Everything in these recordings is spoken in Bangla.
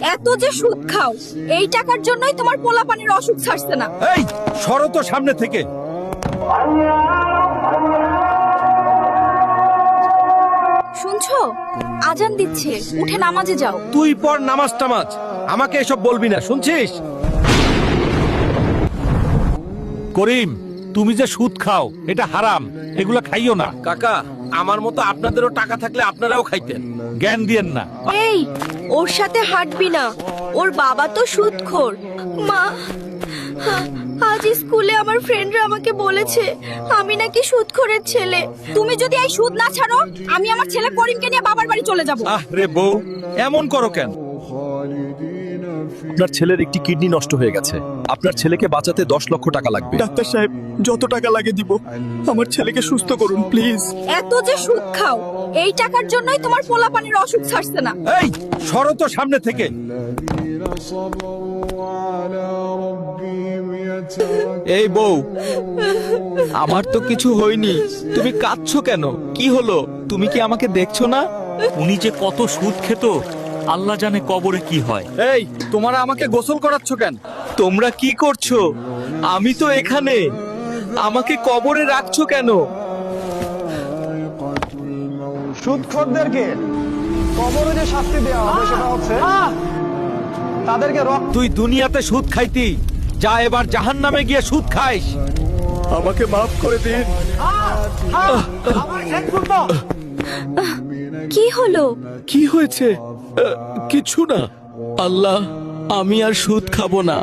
এত যে সুদ খাও এই টাকার জন্যই তোমার পোলাপানির অসুখ ছাড়ছে না। এই সরো তো সামনে থেকে। শুনছো? আজান দিচ্ছে উঠে নামাজে যাও। তুই পর নামাজ টামাজ। আমাকে এসব বলবি না শুনছিস? করিম তুমি যে সুদ খাও এটা হারাম এগুলো খাইও না। কাকা আমার মতো আপনাদেরও টাকা থাকলে আপনারাও খাইতেন। জ্ঞান দিয়েন না। এই ওর সাথে হাঁটবি না। ওর বাবা তো সুদখোর মা আজ স্কুলে আমার ফ্রেন্ডরা আমাকে বলেছে আমি নাকি সুদখোরের ছেলে। তুমি যদি এই সুদ না ছাড়ো আমি আমার ছেলে করিমকে নিয়ে বাবার বাড়ি চলে যাব। আহ রে বউ এমন করো কেন? আপনার ছেলের একটি কিডনি নষ্ট হয়ে গেছে। আপনার ছেলেকে বাঁচাতে দশ লক্ষ টাকা লাগবে। ডাক্তার সাহেব যত টাকা লাগে দিব। আমার ছেলেকে সুস্থ করুন প্লিজ। এত যে সুদ খাও এই টাকার জন্যই তোমার পোলাপানির অসুখ ছাড়ছে না। এই সরো তো সামনে থেকে। এই বউ আমার তো কিছু হয়নি। তুমি কাঁদছো কেন? কি হলো? তুমি কি আমাকে দেখছ না? উনি যে কত সুদ খেত আল্লাহ জানে কবরে কি হয়। এই তোমরা আমাকে গোসল করাচ্ছ কেন? তোমরা কি করছ? আমি তো এখানে। আমাকে কবরে রাখছো কেন? সুদখোরদেরকে কবরে যে শাস্তি দেওয়া হবে সেটা হচ্ছে তাদেরকে রক্ত তুই দুনিয়াতে সুদ খাইতি। যা এবার জাহান্নামে গিয়ে সুদ খাইস। আমাকে মাফ করে দিন। কি হলো? কি হয়েছে? কিছু না। আল্লাহ আমি আর সুদ খাব না।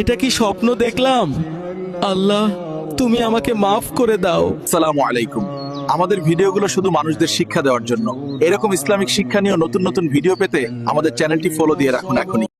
এটা কি স্বপ্ন দেখলাম? আল্লাহ তুমি আমাকে মাফ করে দাও। সালাম আলাইকুম। আমাদের ভিডিওগুলো শুধু মানুষদের শিক্ষা দেওয়ার জন্য। এরকম ইসলামিক শিক্ষা নিয়ে নতুন নতুন ভিডিও পেতে আমাদের চ্যানেলটি ফলো দিয়ে রাখুন এখনই।